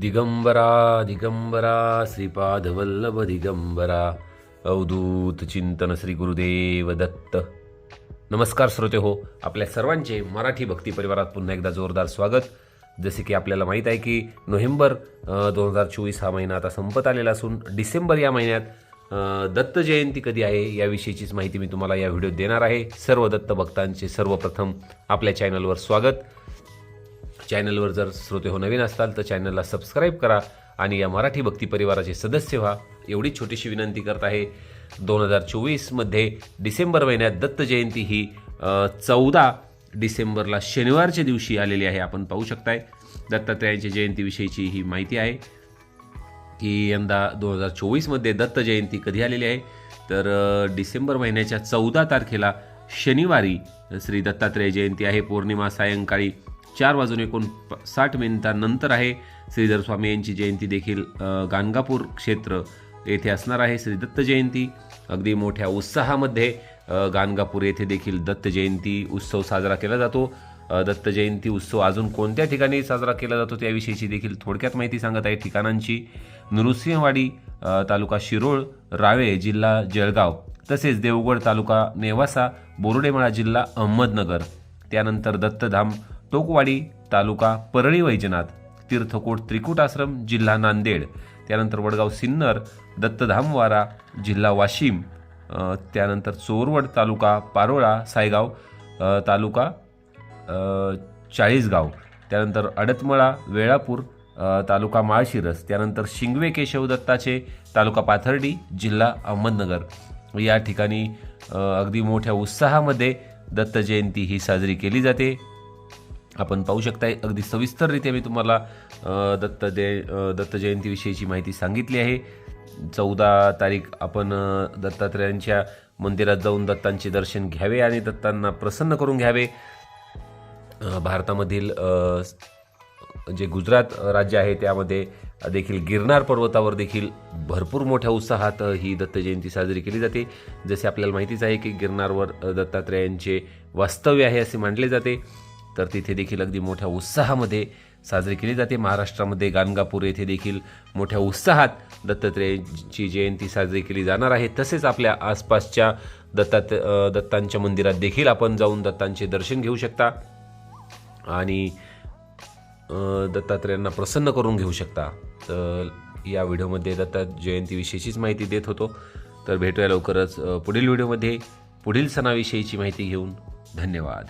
दिगंबरा दिगंबरा श्रीपादवल्लभ दिगंबरा अवधूत चिंतन श्री गुरुदेव दत्त. नमस्कार श्रोते हो आपल्या सर्वांचे मराठी भक्ती परिवारात पुन्हा एकदा जोरदार स्वागत. जसे की आपल्याला माहीत आहे की नोव्हेंबर दोन हजार चोवीस हा महिना आता संपत आलेला असून डिसेंबर या महिन्यात दत्त जयंती कधी आहे याविषयीचीच माहिती मी तुम्हाला या व्हिडिओत देणार आहे. सर्व दत्त भक्तांचे सर्वप्रथम आपल्या चॅनलवर स्वागत. चॅनलवर जर श्रोते हो नवीन असताल तर चॅनलला सबस्क्राईब करा आणि या मराठी भक्ती परिवाराचे सदस्य व्हा. एवढी छोटीशी विनंती करत आहे. दोन हजार चोवीसमध्ये डिसेंबर महिन्यात दत्त जयंती ही चौदा डिसेंबरला शनिवारच्या दिवशी आलेली आहे. आपण पाहू शकताय. दत्तात्रयाच्या जयंतीविषयीची ही माहिती आहे की यंदा दोन हजार चोवीसमध्ये दत्त जयंती कधी आलेली आहे? तर डिसेंबर महिन्याच्या चौदा तारखेला शनिवारी श्री दत्तात्रेय जयंती आहे. पौर्णिमा सायंकाळी चार वाजून एकूण साठ मिनिटांनंतर आहे. श्रीधर स्वामी यांची जयंती देखील गाणगापूर क्षेत्र येथे असणार आहे. श्री दत्त जयंती अगदी मोठ्या उत्साहामध्ये गाणगापूर येथे देखील दत्त जयंती उत्सव साजरा केला जातो. दत्त जयंती उत्सव अजून कोणत्या ठिकाणी साजरा केला जातो त्याविषयीची देखील थोडक्यात माहिती सांगत आहे ठिकाणांची. नृसिंहवाडी तालुका शिरोळ रावे जिल्हा जळगाव तसेच देवगड तालुका नेवासा बोर्डेमाळा जिल्हा अहमदनगर. त्यानंतर दत्तधाम तोकवाडी तालुका परळी वैजनाथ तीर्थकोट त्रिकूट आश्रम जिल्हा नांदेड त्यानंतर वडगाव सिन्नर दत्तधामवारा जिल्हा वाशिम त्यानंतर चोरवड तालुका पारोळा सायगाव तालुका चाळीसगाव त्यानंतर अडतमळा वेळापूर तालुका माळशिरस त्यानंतर शिंगवे केशव दत्ताचे तालुका पाथर्डी जिल्हा अहमदनगर. या ठिकाणी अगदी मोठ्या उत्साहामध्ये दत्त जयंती ही साजरी केली जाते. आपण पाहू शकताय. अगदी सविस्तररित्या मी तुम्हाला दत्त दे दत्त जयंतीविषयीची माहिती सांगितली आहे. चौदा तारीख आपण दत्तात्रेयांच्या दत्तात्रयांच्या मंदिरात जाऊन दत्तांचे दर्शन घ्यावे आणि दत्तांना प्रसन्न करून घ्यावे. भारतामधील जे गुजरात राज्य आहे त्यामध्ये देखील गिरनार पर्वतावर देखील भरपूर मोठ्या उत्साहात ही दत्त जयंती साजरी केली जाते. जसे आपल्याला माहितीच आहे की गिरनारवर दत्तात्रयांचे दत्तात्रेयांचे वास्तव्य आहे असे मानले जाते. तर तिथे देखील अगदी मोठ्या उत्साहामध्ये साजरी केली जाते. महाराष्ट्रामध्ये गाणगापूर येथे देखील मोठ्या उत्साहात दत्तात्रेयांची जयंती साजरी केली जाणार आहे. तसेच आपल्या आसपासच्या दत्तात दत्तांच्या मंदिरात देखील आपण जाऊन दत्तांचे दर्शन घेऊ शकता. आणि दत्तात्रेयांना प्रसन्न करून घेऊ शकता. तर या व्हिडिओमध्ये दत्ता जयंतीविषयीचीच माहिती देत होतो. तर भेटूया लवकरच पुढील व्हिडिओमध्ये. पुढील सणाविषयीची माहिती घेऊन धन्यवाद.